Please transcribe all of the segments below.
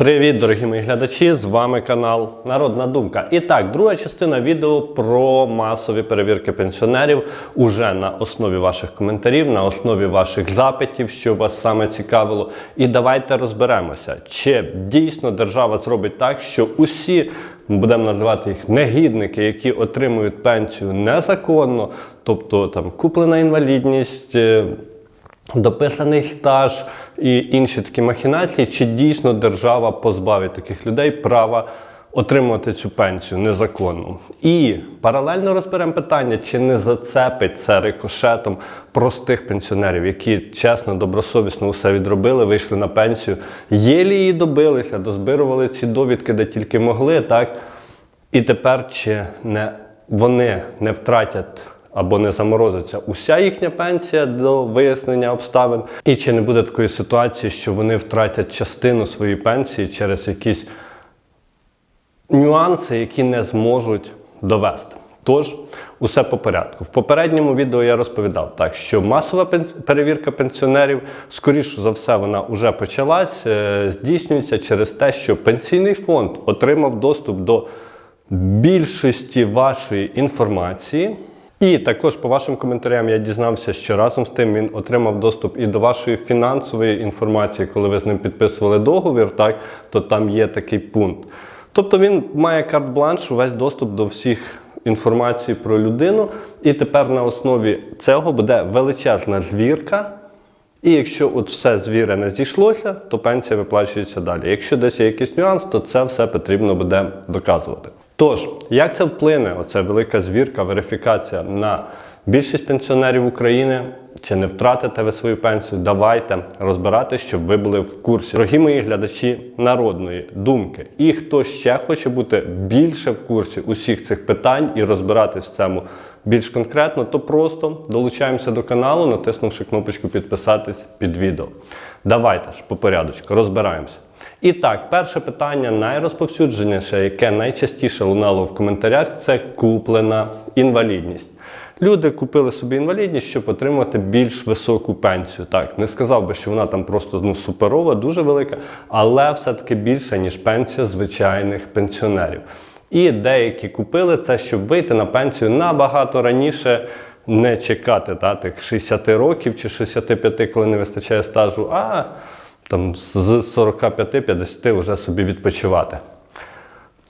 Привіт, дорогі мої глядачі! З вами канал Народна Думка. І так, друга частина відео про масові перевірки пенсіонерів уже на основі ваших коментарів, на основі ваших запитів, що вас саме цікавило. І давайте розберемося, чи дійсно держава зробить так, що усі будемо називати їх негідники, які отримують пенсію незаконно, тобто там куплена інвалідність. Дописаний стаж і інші такі махінації, чи дійсно держава позбавить таких людей права отримувати цю пенсію незаконно. І паралельно розберемо питання, чи не зацепить це рикошетом простих пенсіонерів, які чесно, добросовісно усе відробили, вийшли на пенсію, єлі її добилися, дозбирували ці довідки, де тільки могли, так? І тепер чи не вони не втратять або не заморозиться уся їхня пенсія до вияснення обставин, і чи не буде такої ситуації, що вони втратять частину своєї пенсії через якісь нюанси, які не зможуть довести. Тож, усе по порядку. В попередньому відео я розповідав так, що масова перевірка пенсіонерів, скоріше за все, вона вже почалась, е, здійснюється через те, що пенсійний фонд отримав доступ до більшості вашої інформації. І також по вашим коментарям я дізнався, що разом з тим він отримав доступ і до вашої фінансової інформації, коли ви з ним підписували договір, так, то там є такий пункт. Тобто він має карт-бланш, весь доступ до всіх інформацій про людину, і тепер на основі цього буде величезна звірка. І якщо от все звірене зійшлося, то пенсія виплачується далі. Якщо десь є якийсь нюанс, то це все потрібно буде доказувати. Тож, як це вплине, оця велика звірка, верифікація на більшість пенсіонерів України? Чи не втратите ви свою пенсію? Давайте розбиратись, щоб ви були в курсі. Дорогі мої глядачі народної думки. І хто ще хоче бути більше в курсі усіх цих питань і розбиратись в цьому більш конкретно, то просто долучаємося до каналу, натиснувши кнопочку підписатись під відео. Давайте ж по порядочку розбираємося. І так, перше питання найрозповсюдженіше, яке найчастіше лунало в коментарях, це куплена інвалідність. Люди купили собі інвалідність, щоб отримати більш високу пенсію. Так, не сказав би, що вона там просто ну, суперова, дуже велика, але все-таки більша, ніж пенсія звичайних пенсіонерів. І деякі купили це, щоб вийти на пенсію набагато раніше, не чекати та, тих 60 років чи 65, коли не вистачає стажу, а там з 45-50 вже собі відпочивати.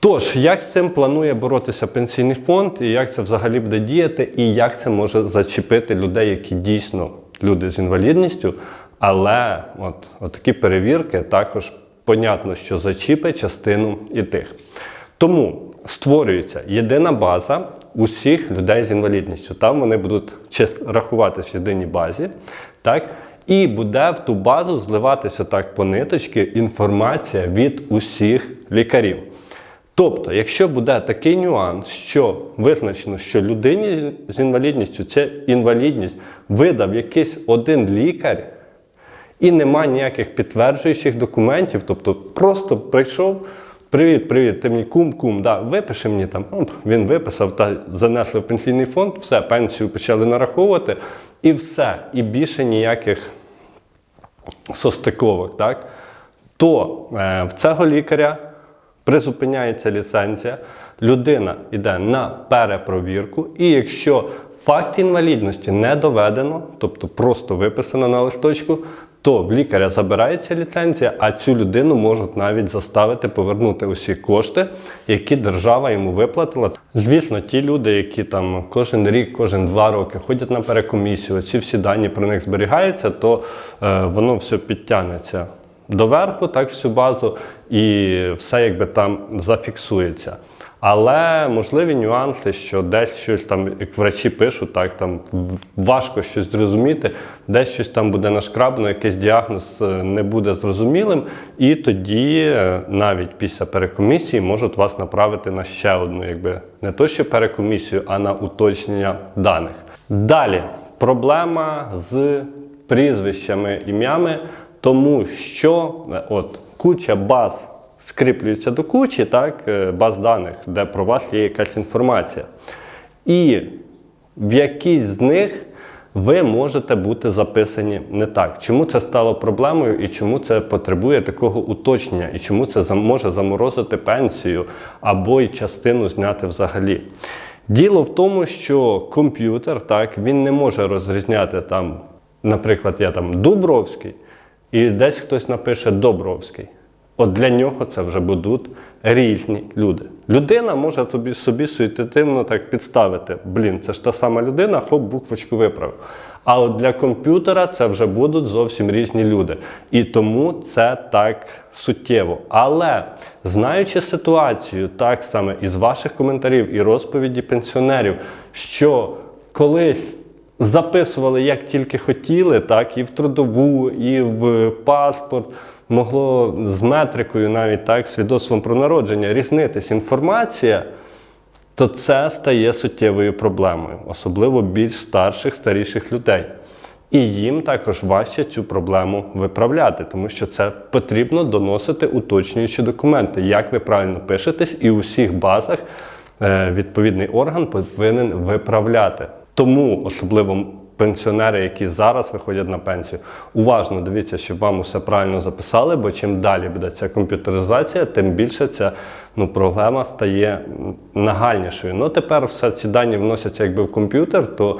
Тож, як з цим планує боротися пенсійний фонд, і як це взагалі буде діяти, і як це може зачепити людей, які дійсно люди з інвалідністю, але от, от такі перевірки також понятно, що зачіпить частину і тих. Тому створюється єдина база усіх людей з інвалідністю. Там вони будуть рахуватись в єдиній базі, так? І буде в ту базу зливатися так по ниточки інформація від усіх лікарів. Тобто, якщо буде такий нюанс, що визначено, що людині з інвалідністю ця інвалідність видав якийсь один лікар, і нема ніяких підтверджуючих документів, тобто просто прийшов. Привіт, привіт, ти мені кум, кум, да, випиши мені там. Він виписав та занесли в пенсійний фонд, все, пенсію почали нараховувати, і все. І більше ніяких состиковок, так? То е, в цього лікаря призупиняється ліцензія, людина йде на перепровірку, і якщо факт інвалідності не доведено, тобто просто виписано на листочку, то в лікаря забирається ліцензія, а цю людину можуть навіть заставити повернути усі кошти, які держава йому виплатила. Звісно, ті люди, які там кожен рік, кожен два роки ходять на перекомісію, ці всі дані про них зберігаються, то е, воно все підтягнеться доверху, так всю базу, і все якби там зафіксується. Але можливі нюанси, що десь щось там, як врачі пишуть, так там важко щось зрозуміти, десь щось там буде нашкрабно, якийсь діагноз е, не буде зрозумілим, і тоді е, навіть після перекомісії можуть вас направити на ще одну, якби не то, що перекомісію, а на уточнення даних. Далі проблема з прізвищами, ім'ями, тому що е, от куча баз скріплюється до кучі, так, е, баз даних, де про вас є якась інформація. І в якійсь з них ви можете бути записані не так. Чому це стало проблемою і чому це потребує такого уточнення, і чому це може заморозити пенсію або й частину зняти взагалі? Діло в тому, що комп'ютер так він не може розрізняти там, наприклад, я там Дубровський, і десь хтось напише Добровський. От для нього це вже будуть різні люди. Людина може собі, собі суєтитивно так підставити. Блін, це ж та сама людина, хоп, буквочку виправив. А от для комп'ютера це вже будуть зовсім різні люди. І тому це так суттєво. Але знаючи ситуацію, так саме із ваших коментарів і розповіді пенсіонерів, що колись записували як тільки хотіли, так і в трудову, і в паспорт. Могло з метрикою, навіть так, свідоцтвом про народження різнитись інформація, то це стає суттєвою проблемою, особливо більш старших, старіших людей. І їм також важче цю проблему виправляти, тому що це потрібно доносити уточнюючі документи, як ви правильно пишетесь, і у всіх базах е, відповідний орган повинен виправляти. Тому особливо пенсіонери, які зараз виходять на пенсію, уважно дивіться, щоб вам усе правильно записали, бо чим далі буде ця комп'ютеризація, тим більше ця ну, проблема стає нагальнішою. Ну тепер все ці дані вносяться якби в комп'ютер, то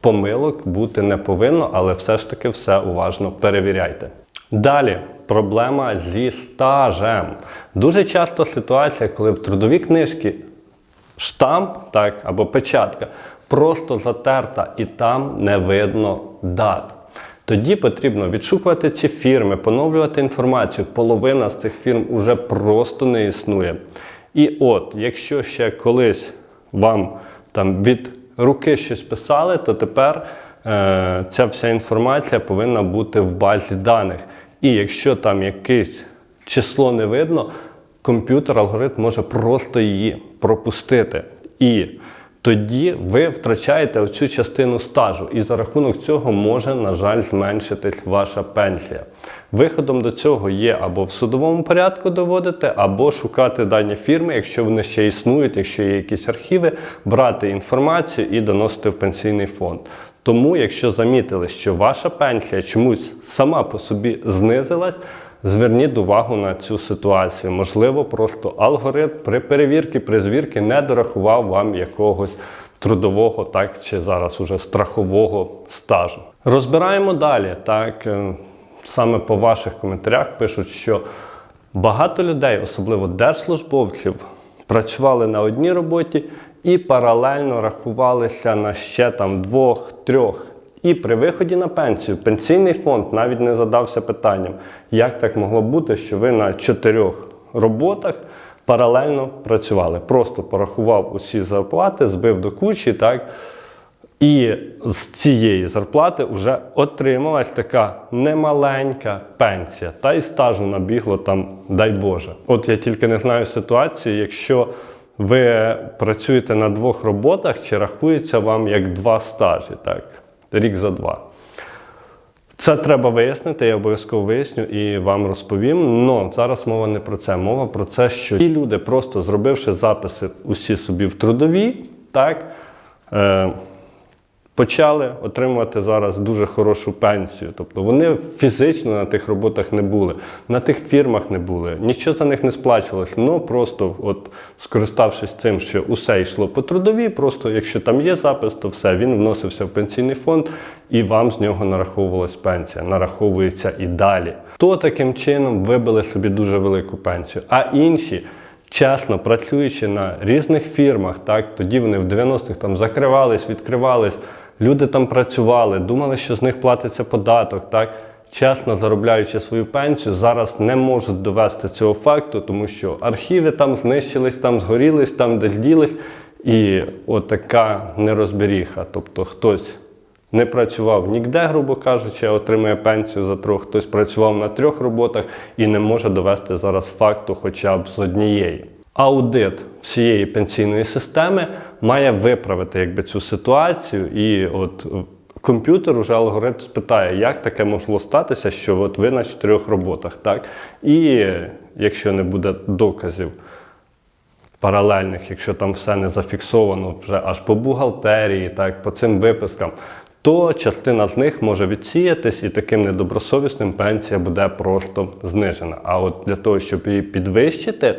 помилок бути не повинно, але все ж таки все уважно перевіряйте. Далі проблема зі стажем. Дуже часто ситуація, коли в трудовій книжці штамп, так, або печатка, просто затерта і там не видно дат. Тоді потрібно відшукувати ці фірми, поновлювати інформацію. Половина з цих фірм уже просто не існує. І от, якщо ще колись вам там від руки щось писали, то тепер е, ця вся інформація повинна бути в базі даних. І якщо там якесь число не видно, комп'ютер, алгоритм може просто її пропустити. І тоді ви втрачаєте оцю частину стажу, і за рахунок цього може, на жаль, зменшитись ваша пенсія. Виходом до цього є або в судовому порядку доводити, або шукати дані фірми, якщо вони ще існують, якщо є якісь архіви, брати інформацію і доносити в пенсійний фонд. Тому, якщо замітили, що ваша пенсія чомусь сама по собі знизилась, зверніть увагу на цю ситуацію. Можливо, просто алгоритм при перевірці, при звірці не дорахував вам якогось трудового, так чи зараз уже страхового стажу. Розбираємо далі. Так, е, саме по ваших коментарях пишуть, що багато людей, особливо держслужбовців, працювали на одній роботі і паралельно рахувалися на ще там двох-трьох. І при виході на пенсію пенсійний фонд навіть не задався питанням, як так могло бути, що ви на чотирьох роботах паралельно працювали. Просто порахував усі зарплати, збив до кучі, так. І з цієї зарплати вже отрималась така немаленька пенсія. Та й стажу набігло там, дай Боже. От я тільки не знаю ситуацію, якщо ви працюєте на двох роботах, чи рахується вам як два стажі, так? Рік за два. Це треба вияснити, я обов'язково виясню і вам розповім. Но зараз мова не про це. Мова про це, що ті люди, просто зробивши записи усі собі в трудові, так, е, почали отримувати зараз дуже хорошу пенсію. Тобто вони фізично на тих роботах не були, на тих фірмах не були, нічого за них не сплачувалось. Ну просто, от скориставшись цим, що усе йшло по трудовій, просто якщо там є запис, то все, він вносився в пенсійний фонд і вам з нього нараховувалась пенсія, нараховується і далі. То таким чином вибили собі дуже велику пенсію, а інші. Чесно, працюючи на різних фірмах, так тоді вони в 90-х там закривались, відкривались, люди там працювали, думали, що з них платиться податок, так чесно заробляючи свою пенсію, зараз не можуть довести цього факту, тому що архіви там знищились, там згорілись, там десь ділись. І отака нерозберіха. Тобто хтось не працював ніде, грубо кажучи, отримує пенсію за трьох, хтось працював на трьох роботах і не може довести зараз факту хоча б з однієї. Аудит всієї пенсійної системи має виправити якби, цю ситуацію, і от комп'ютер уже алгоритм спитає, як таке могло статися, що от ви на чотирьох роботах, так? І якщо не буде доказів паралельних, якщо там все не зафіксовано вже аж по бухгалтерії, так, по цим випискам, то частина з них може відсіятись, і таким недобросовісним пенсія буде просто знижена. А от для того, щоб її підвищити,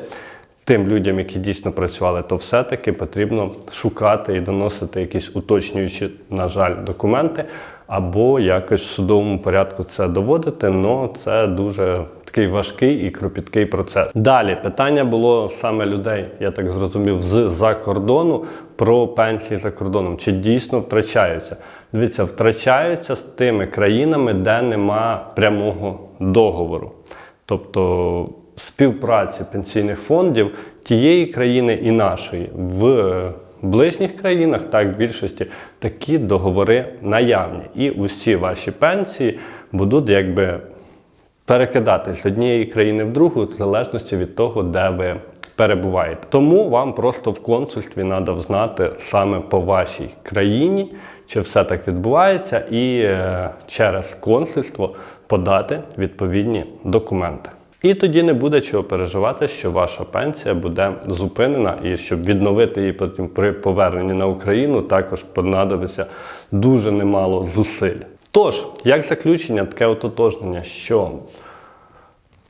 тим людям, які дійсно працювали, то все-таки потрібно шукати і доносити якісь уточнюючі, на жаль, документи, або якось в судовому порядку це доводити. але це дуже такий важкий і кропіткий процес. Далі питання було саме людей, я так зрозумів, з-за кордону про пенсії за кордоном. Чи дійсно втрачаються? Дивіться, втрачаються з тими країнами, де нема прямого договору. Тобто співпраці пенсійних фондів тієї країни і нашої в ближніх країнах, так в більшості такі договори наявні. І усі ваші пенсії будуть якби перекидатись з однієї країни в другу, в залежності від того, де ви перебуваєте. Тому вам просто в консульстві треба знати саме по вашій країні, чи все так відбувається, і е, через консульство подати відповідні документи. І тоді не буде чого переживати, що ваша пенсія буде зупинена, і щоб відновити її потім при поверненні на Україну, також понадобиться дуже немало зусиль. Тож, як заключення, таке ототожнення, що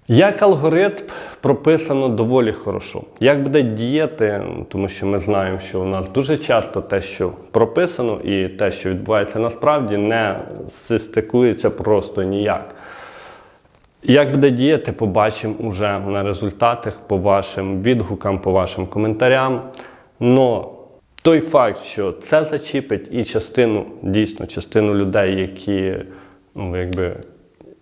як алгоритм прописано доволі хорошо. Як буде діяти, тому що ми знаємо, що у нас дуже часто те, що прописано, і те, що відбувається насправді, не стикується просто ніяк. Як буде діяти, побачимо уже на результатах по вашим відгукам, по вашим коментарям. Но той факт, що це зачіпить і частину, дійсно, частину людей, які ну, якби,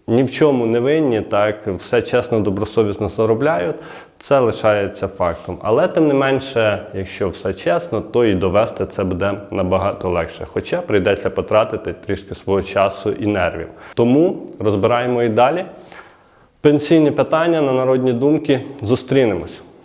ні в чому не винні, так, все чесно, добросовісно заробляють, це лишається фактом. Але тим не менше, якщо все чесно, то і довести це буде набагато легше. Хоча прийдеться потратити трішки свого часу і нервів. Тому розбираємо і далі. Пенсійні питання на народні думки. Зустрінемось.